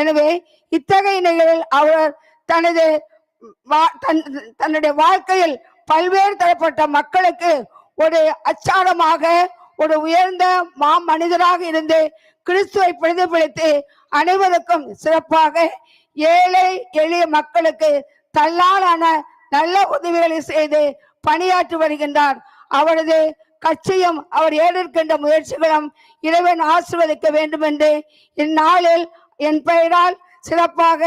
எனவே இத்தகைய நிலையில் அவர் தனது தன்னுடைய வாழ்க்கையில் பல்வேறு தரப்பட்ட மக்களுக்கு ஒரு அச்சாரமாக ஒரு உயர்ந்த மா மனிதராக இருந்து கிறிஸ்துவை பிரதிபலித்து அனைவருக்கும் சிறப்பாக ஏழை எளிய மக்களுக்கு தள்ளாலான நல்ல உதவிகளை செய்து பணியாற்றி வருகின்றார். அவரது கட்சியும் அவர் ஏறிருக்கின்ற முயற்சிகளும் இறைவன் ஆசிர்வதிக்க வேண்டும் என்று இந்நாளில் என் பெயரால் சிறப்பாக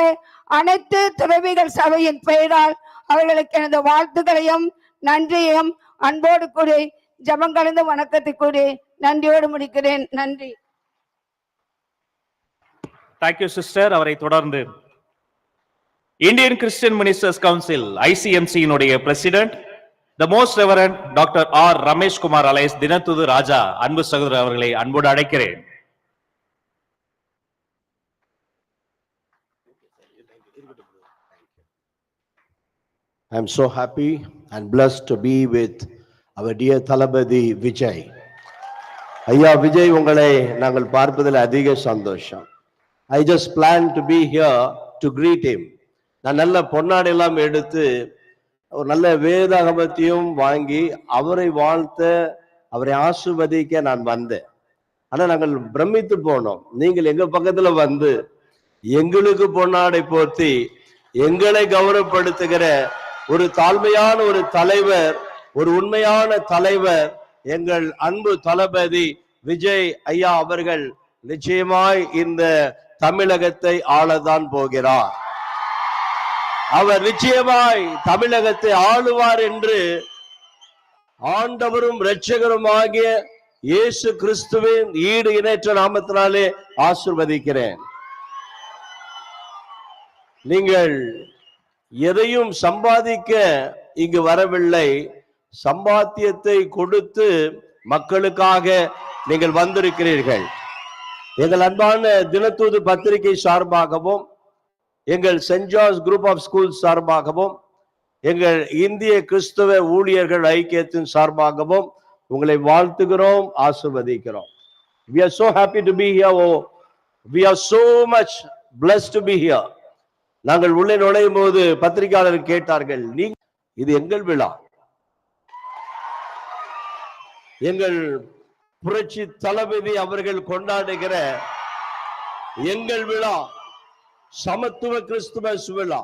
அனைத்து துறவிகள் சபையின் பெயரால் அவர்களுக்கு எனது வாழ்த்துக்களையும் நன்றியையும் அன்போடு கூறி ஜபம் கலந்த வணக்கத்தை கூறி நன்றியோடு முடிக்கிறேன். நன்றி. தேங்க்யூ சிஸ்டர் அவரை தொடர்ந்து Indian Christian ministers council ஐசிஎம்சியினுடைய president the most reverend doctor R Ramesh Kumar alias Dinathoothu Raja அன்பு சகோதரர் அவர்களை அன்போடு அழைக்கிறேன். I am so happy and blessed to be with our dear Thalapathy Vijay. ஐயா விஜய் உங்களை நாங்கள் பார்ப்பதில் அதிக சந்தோஷம். I just plan to be here to greet him. நான் நல்ல பொன்னாடை எல்லாம் எடுத்து ஒரு நல்ல வேதாகமத்தையும் வாங்கி அவரை வாழ்த்த அவரை ஆசிர்வதிக்க நான் வந்தேன். ஆனால் நாங்கள் பிரமித்து போனோம். நீங்கள் எங்கள் பக்கத்தில் வந்து எங்களுக்கு பொன்னாடை போர்த்தி எங்களை கௌரவப்படுத்துகிற ஒரு தாழ்மையான ஒரு தலைவர் ஒரு உண்மையான தலைவர் எங்கள் அன்பு தளபதி விஜய் ஐயா அவர்கள் நிச்சயமாய் இந்த தமிழகத்தை ஆளதான் போகிறார். அவர் நிச்சயமாய் தமிழகத்தை ஆளுவார் என்று ஆண்டவரும் இரட்சகருமாகிய இயேசு கிறிஸ்துவின் ஈடு இணைற்ற நாமத்தினாலே ஆசிர்வதிக்கிறேன். நீங்கள் எதையும் சம்பாதிக்க இங்கு வரவில்லை. சம்பாத்தியத்தை கொடுத்து மக்களுக்காக நீங்கள் வந்திருக்கிறீர்கள். எங்கள் அன்பான தினத்தூது பத்திரிகை சார்பாகவும் எங்கள் Saint George group of school சார்பாகவும் எங்கள் இந்திய கிறிஸ்தவ ஊழியர்கள் ஐக்கியத்தின் சார்பாகவும் உங்களை வாழ்த்துகிறோம் ஆசிர்வதிக்கிறோம். We are so happy to be here oh. We are so much blessed to be here. நாங்கள் உள்ளே நுழையும் போது பத்திரிகையாளர் கேட்டார்கள் நீ இது எங்கள் விழா. எங்கள் புரட்சி தளபதி அவர்கள் கொண்டாடுகிற எங்கள் விழா சமத்துவ கிறிஸ்துவ விழா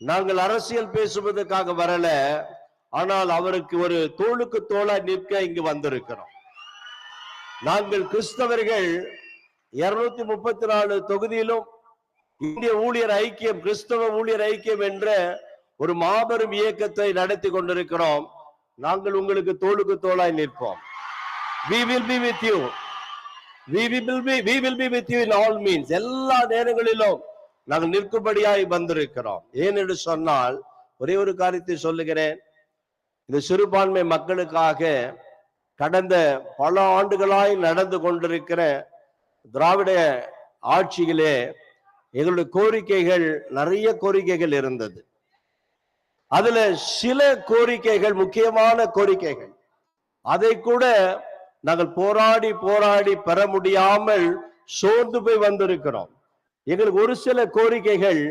நாங்கள் அரசியல் பேசுவதற்காக வரல ஆனால் அவருக்கு ஒரு தோளுக்கு தோளா நிற்க இங்கு வந்திருக்கிறோம். நாங்கள் கிறிஸ்தவர்கள் இருநூத்தி முப்பத்தி நாலு தொகுதியிலும் இந்திய ஊழியர் ஐக்கியம் கிறிஸ்தவ ஊழியர் ஐக்கியம் என்ற ஒரு மாபெரும் இயக்கத்தை நடத்தி கொண்டிருக்கிறோம். நாங்கள் உங்களுக்கு தோளுக்கு தோளாய் நிற்போம். We will be with you. We will be we will be with you in all means. எல்லா நேரங்களிலும் நாங்கள் நிற்கும்படியாய் வந்திருக்கிறோம். ஏன் என்று சொன்னால் ஒரே ஒரு காரியத்தை சொல்லுகிறேன். இந்த சிறுபான்மை மக்களுக்காக கடந்த பல ஆண்டுகளாய் நடந்து கொண்டிருக்கிற திராவிட ஆட்சியிலே எங்களுடைய கோரிக்கைகள் நிறைய கோரிக்கைகள் இருந்தது. அதுல சில கோரிக்கைகள் முக்கியமான கோரிக்கைகள். அதை கூட நாங்கள் போராடி போராடி பெற முடியாமல் சோர்ந்து போய் வந்திருக்கிறோம். எங்களுக்கு ஒரு சில கோரிக்கைகள்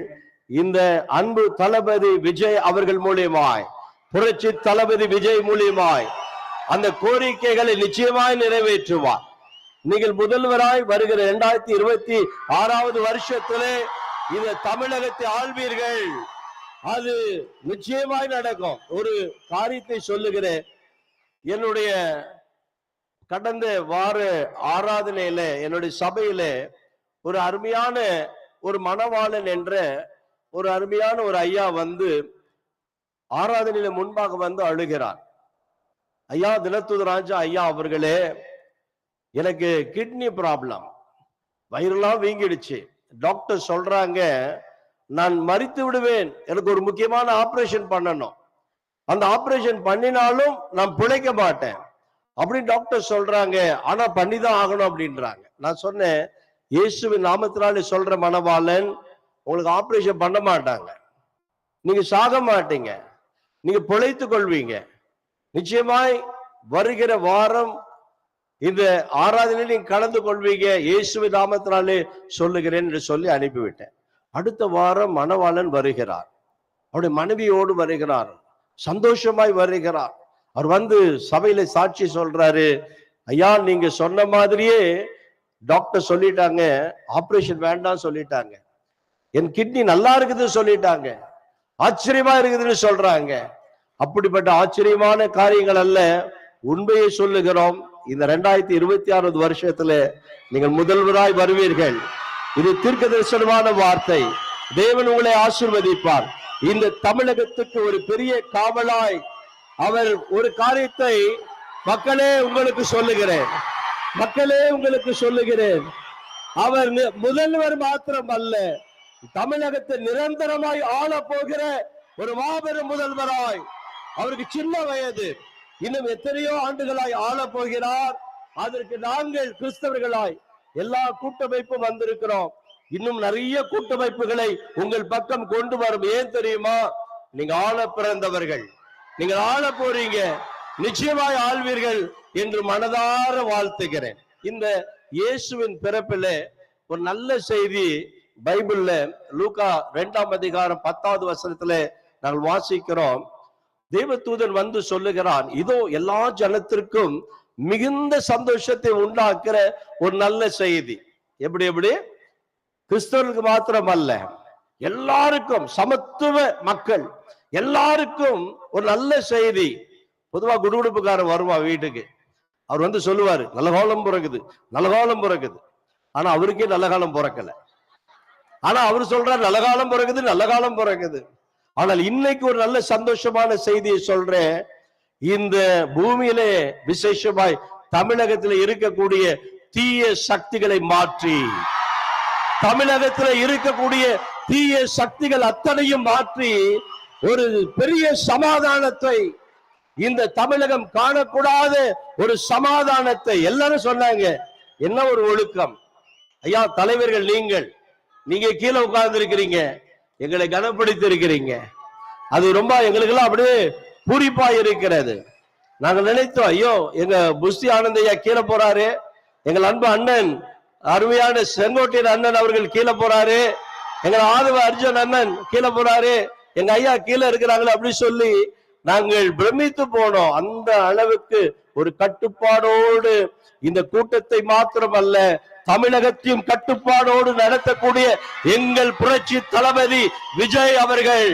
இந்த அன்பு தளபதி விஜய் அவர்கள் மூலியமாய் புரட்சி தளபதி விஜய் மூலியமாய் அந்த கோரிக்கைகளை நிச்சயமாய் நிறைவேற்றுவார். நீங்கள் முதல்வராய் வருகிற இரண்டாயிரத்தி இருபத்தி ஆறாவது வருஷத்திலே இந்த தமிழகத்தை ஆள்வீர்கள். அது நிச்சயமாய் நடக்கும். ஒரு காரியத்தை சொல்லுகிறேன். என்னுடைய கடந்த வார ஆராதனையில என்னுடைய சபையில ஒரு அருமையான ஒரு மணவாளன் என்ற ஒரு அருமையான ஒரு ஐயா வந்து ஆராதனையில முன்பாக வந்து அழுகிறார். ஐயா தினத்துது ராஜா ஐயா அவர்களே எனக்கு கிட்னி ப்ராப்ளம் வயிறுலாம் வீங்கிடுச்சு. டாக்டர் சொல்றாங்க நான் மறித்து விடுவேன். எனக்கு ஒரு முக்கியமான ஆபரேஷன் பண்ணணும். அந்த ஆபரேஷன் பண்ணினாலும் நான் பிழைக்க மாட்டேன். அப்படின்னு டாக்டர் சொல்றாங்க. ஆனா பண்ணிதான் ஆகணும் அப்படின்றாங்க. நான் சொன்னேன் இயேசுவின் நாமத்தினாலே சொல்ற மணவாளன் உங்களுக்கு ஆபரேஷன் பண்ண மாட்டாங்க. நீங்க சாக மாட்டீங்க. நீங்க பிழைத்து கொள்வீங்க. நிச்சயமாய் வருகிற வாரம் இந்த ஆராதனையில் நீங்க கலந்து கொள்வீங்க. இயேசுவி நாமத்தினாலே சொல்லுகிறேன் என்று சொல்லி அனுப்பிவிட்டேன். அடுத்த வாரம் மணவாளன் வருகிறார். அவருடைய மனைவியோடு வருகிறார். சந்தோஷமாய் வருகிறார். அவர் வந்து சபையில சாட்சி சொல்றாரு. ஐயா நீங்க சொன்ன மாதிரியே டாக்டர் சொல்லிட்டாங்க. ஆப்ரேஷன் வேண்டாம் சொல்லிட்டாங்க. என் கிட்னி நல்லா இருக்குதுன்னு சொல்லிட்டாங்க. ஆச்சரியமா இருக்குதுன்னு சொல்றாங்க. அப்படிப்பட்ட ஆச்சரியமான காரியங்கள் அல்ல. உண்மையை சொல்லுகிறோம். இந்த ரெண்டாயிரத்தி இருபத்தி ஆறாவது வருஷத்துல நீங்கள் முதல்வராய் வருவீர்கள். இது தீர்க்க தரிசனமான வார்த்தை. தேவன் உங்களை ஆசிர்வதிப்பார். இந்த தமிழகத்துக்கு ஒரு பெரிய காவலாய் அவர் ஒரு காரியத்தை மக்களே உங்களுக்கு சொல்லுகிறேன். மக்களே உங்களுக்கு சொல்லுகிறேன். அவர் முதல்வர் மாத்திரம் அல்ல தமிழகத்தை நிரந்தரமாய் ஆள போகிற ஒரு மாபெரும் முதல்வராய். அவருக்கு சின்ன வயது. இன்னும் எத்தனையோ ஆண்டுகளாய் ஆள போகிறார் அதற்கு நாங்கள் கிறிஸ்தவர்களாய் எல்லா கூட்டமைப்பும் வந்திருக்கிறோம். இன்னும் நிறைய கூட்டமைப்புகளை உங்கள் பக்கம் கொண்டு வரும். ஏன் தெரியுமா? நீங்க ஆள பிறந்தவர்கள். நீங்கள் ஆள போறீங்க. நிச்சயமாய் ஆள்வீர்கள் என்று மனதார வாழ்த்துகிறேன். இந்த இயேசுவின் பிறப்பிலே ஒரு நல்ல செய்தி பைபிள்ல லூகா ரெண்டாம் அதிகாரம் பத்தாவது வசனத்துல நாங்கள் வாசிக்கிறோம். தேவதூதன் வந்து சொல்லுகிறான் இதோ எல்லா ஜனத்திற்கும் மிகுந்த சந்தோஷத்தை உண்டாக்குற ஒரு நல்ல செய்தி. எப்படி எப்படி? கிறிஸ்தவர்களுக்கு மாத்திரம் அல்ல எல்லாருக்கும் சமத்துவ மக்கள் எல்லாருக்கும் ஒரு நல்ல செய்தி. பொதுவா குடுகுடுப்புக்காரன் வருவான் வீட்டுக்கு. அவர் வந்து சொல்லுவாரு நல்ல காலம் பிறகுது நல்ல காலம் பிறகுது ஆனா அவருக்கே நல்ல காலம் பிறக்கல. ஆனா அவர் சொல்றாரு நல்ல காலம் பிறகுது நல்ல காலம் பிறகுது ஆனால் இன்னைக்கு ஒரு நல்ல சந்தோஷமான செய்தியை சொல்றேன். இந்த பூமியிலே விசேஷமாய் தமிழகத்தில் இருக்கக்கூடிய தீய சக்திகளை மாற்றி. தமிழகத்துல இருக்கக்கூடிய தீய சக்திகள் அத்தனையும் மாற்றி ஒரு பெரிய சமாதானத்தை இந்த தமிழகம் காணக்கூடாத ஒரு சமாதானத்தை எல்லாரும் சொன்னாங்க. என்ன ஒரு ஒழுக்கம்? ஐயா தலைவர்கள் நீங்கள் நீங்க கீழே உட்கார்ந்து இருக்கிறீங்க எங்களை கனப்படுத்தி இருக்கிறீங்க அது ரொம்ப எங்களுக்கெல்லாம் அப்படியே பூரிப்பா இருக்கிறது. நாங்கள் நினைத்தோம் ஐயோ எங்க புஸ்தி ஆனந்தையா கீழே போறாரு. எங்கள் அன்பு அண்ணன் அருமையான செங்கோட்டையன் அண்ணன் அவர்கள் கீழே போறாரு. எங்கள் ஆதவ அர்ஜுன் அண்ணன் கீழே போறாரு. எங்க ஐயா கீழே இருக்கிறாங்களே அப்படின்னு சொல்லி நாங்கள் பிரமித்து போனோம். அந்த அளவுக்கு ஒரு கட்டுப்பாடோடு இந்த கூட்டத்தை மாத்திரமல்ல தமிழகத்தையும் கட்டுப்பாடோடு நடத்தக்கூடிய எங்கள் புரட்சி தளபதி விஜய் அவர்கள்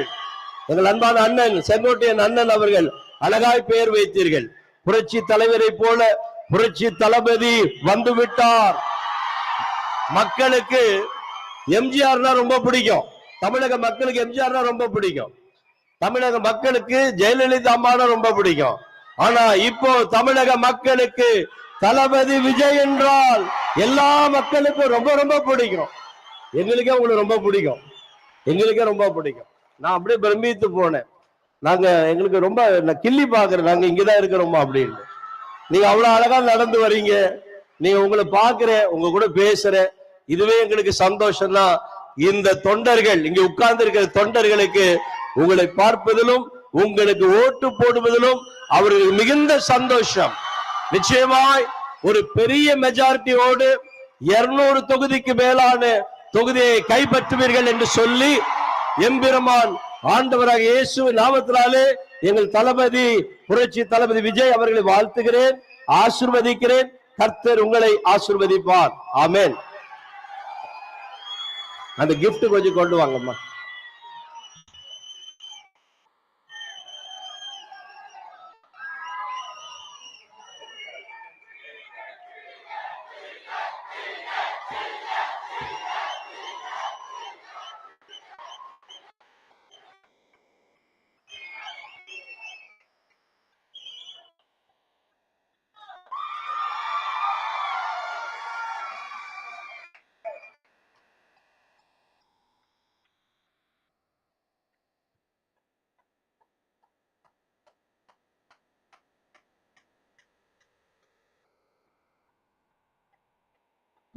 எங்கள் அன்பான அண்ணன் செங்கோட்டையன் அண்ணன் அவர்கள் அழகாய் பெயர் வைத்தீர்கள். புரட்சி தலைவரை போல புரட்சி தளபதி வந்து விட்டார் மக்களுக்கு எம்ஜிஆர்னா ரொம்ப பிடிக்கும். தமிழக மக்களுக்கு எம்ஜிஆர்னா ரொம்ப பிடிக்கும். தமிழக மக்களுக்கு ஜெயலலிதா அம்மான ரொம்ப பிடிக்கும். ஆனா இப்போ தமிழக மக்களுக்கு தளபதி விஜய் என்றால் எல்லா மக்களுக்கும் ரொம்ப ரொம்ப பிடிக்கும். எங்களுக்கே உங்களுக்கு ரொம்ப பிடிக்கும். எங்களுக்கே ரொம்ப பிடிக்கும். நான் அப்படியே பிரமித்து போனேன். நாங்க எங்களுக்கு ரொம்ப நான் கிள்ளி பாக்குறேன் நாங்க இங்கதான் இருக்கிறோமா அப்படின்னு. நீங்க அவ்வளவு அழகா நடந்து வர்றீங்க நீங்க உங்களை பாக்குறேன் உங்க கூட பேசுறேன். இதுவே எங்களுக்கு சந்தோஷம் தான் இந்த தொண்டர்கள் இங்க உட்கார்ந்து இருக்கிற தொண்டர்களுக்கு உங்களை பார்ப்பதிலும் உங்களுக்கு ஓட்டு போடுவதிலும் அவர்களுக்கு மிகுந்த சந்தோஷம். நிச்சயமாய் ஒரு பெரிய மெஜாரிட்டியோடு இருநூறு தொகுதிக்கு மேலான தொகுதியை கைப்பற்றுவீர்கள் என்று சொல்லி எம்பெருமான் ஆண்டவராக இயேசு நாமத்தினாலே எங்கள் தளபதி புரட்சி தளபதி விஜய் அவர்களை வாழ்த்துகிறேன் ஆசிர்வதிக்கிறேன். கர்த்தர் உங்களை ஆசிர்வதிப்பார். ஆமேன். அந்த கிஃப்ட் கொஞ்சம் கொண்டு வாங்கம்மா.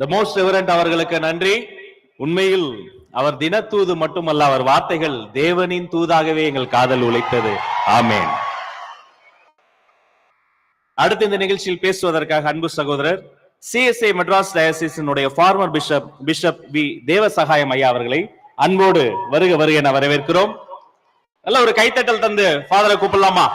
த மோஸ்ட் ரெவரண்ட் அவர்களுக்கு நன்றி. உண்மையில் அவர் தினத்தூது மட்டுமல்ல அவர் வார்த்தைகள் தேவனின் தூதாகவே எங்கள் காதல் உழைத்தது. ஆமேன். அடுத்து இந்த நிகழ்ச்சியில் பேசுவதற்காக அன்பு சகோதரர் CSI Madras டயசிசனுடைய former bishop bishop V Devasahayam ஐயா அவர்களை அன்போடு வருக வருக என வரவேற்கிறோம். நல்ல ஒரு கைத்தட்டல் தந்து ஃபாதரை கூப்பிடலாமா?